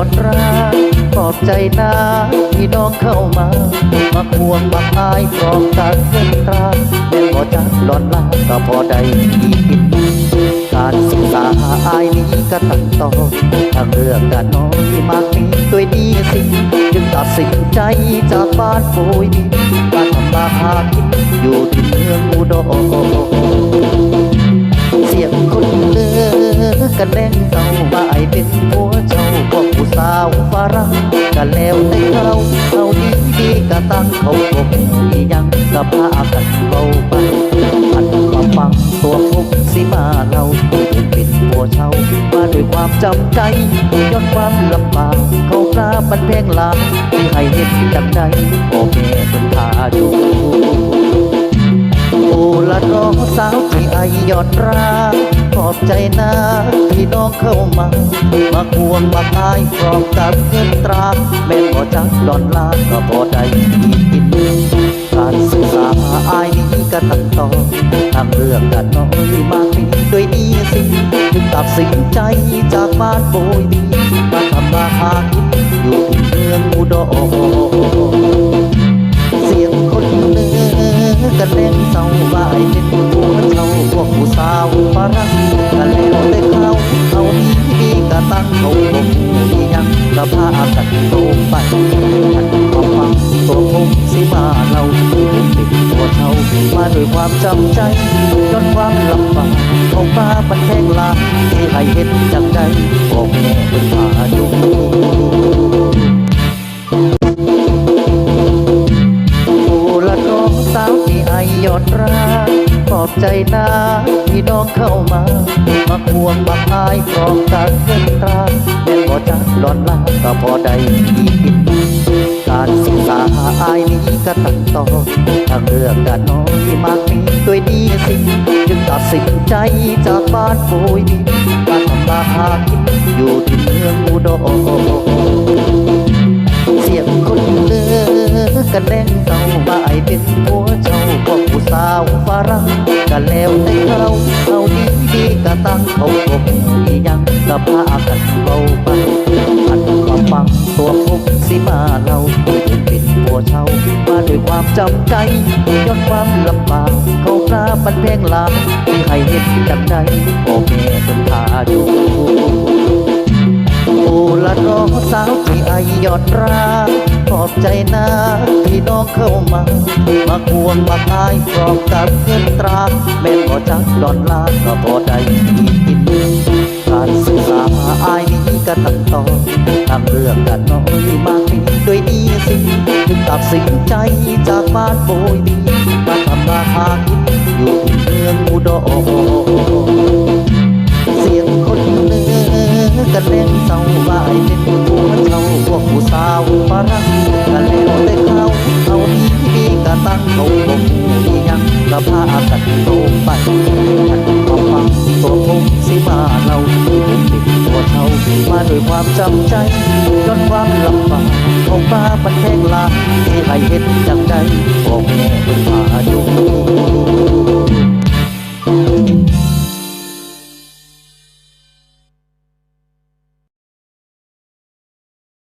อดรักขอบใจนะที่น้องเข้ามา มาควงมาพายพร้อมกันเงินตราแม่นบ่จักหลอนลาก็พอได้ที่กินการศึกษาอายนี้ก็ตั้งต่อทางเลือกกันน้อยมากมีด้วยดีสิจึงตัดสินใจจากบ้านโวยบินมาทำมาหากินอยู่ที่เมืองอุดรเสียงคนเลือกันแดงเต่า กันแล้วได้เขาเขาดีดีกะตั้งเขาบอกอียังกะพากันเบาไปอันมาฟังตัวพกสิมาเราเป็นผัวเช่ามาด้วยความจำใจย้อนความลำบากเขากล้าบันแพงลาที่ให้เห็นดังใดพ่อแม่ป็นพาอยู่โอละน้องสาวที่ไอยอดรัก อบใจนะที่น้องเข้ามา มาควงมาพายพร้อมกับเงินตราแม่นบ่จักดอนลาก็พอได้กินการศึกษาอายนี้ก็ตั้งต่อทางเลือกกันน้อยมากมีด้วยดีสิจึงตัดสินใจจากบ้านโบยบีมาทำมาหากินอยู่ที่เมืองอุดรเสียงคนเลือกันเล่นเศร้าบ่ายเป็นผัวเช่าพวกผู้สาวฝรั่ง ยังกะพากันโตไปอันความฟังตัวผมสิมาเราเป็นผัวเช่ามาด้วยความจำใจย้อนความลำบากเขาป้าบันแทงลาที่ให้เห็นจังใดบอกแม่เป็นพายุโอ้ละน้องสาวที่ไอยอดรักขอบใจนะที่น้องเข้ามามาควงมาพายพร้อมกันเงินตรา บ่จักหลอนลาก็พอได้ีกินการศึกษาอายนี้ก็ตั้งต่อทางเลือกกันน้อยมากมีด้วยดีสิจึงตัดสินใจจากบ้านโบยบินมาทำมาหากินอยู่ที่เมืองอุดรเสียงคนเลือกันแดงเต่ามาไอเป็นผัวเจ้าพวกผู้สาวฝรั่งกันแล้วได้เขาเอาดีดีกะตั้งเขาบอกอีหยัง กะพากันเบาไปอันความฟังตัวพกสิมาเราเป็นผัวเช่ามาด้วยความจำใจย้อนความลำบากเขากล้าบันแพงลาให้เห็นจังใดพ่อแม่เป็นพาอยู่โอ้ละน้องสาวที่ไอยอดรักขอบใจนะที่น้องเข้ามา มาควงมาพายพร้อมกับเงินตราแม่นบ่จักดอนลาก็พอได้กินายนี้ก็ตั้งต่อทำเรื่องกันน้อยมากมีด้วยดีสิจึงตัดสินใจจากบ้านโบยบีมาทำมาหากินอยู่ที่เมืองอุดร จัใจย้นความลำบากของฟ้ามันแทงลาที่ให้เห็นจังใจบอกแม่บนฟ้าดู